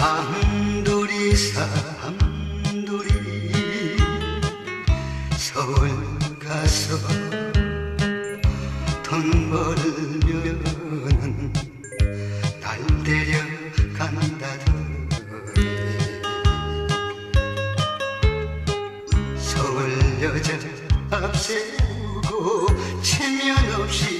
삼돌이 삼돌이. 서울 가서 돈 벌면은 날 데려간다더니. 서울 여자 앞세우고 체면 없이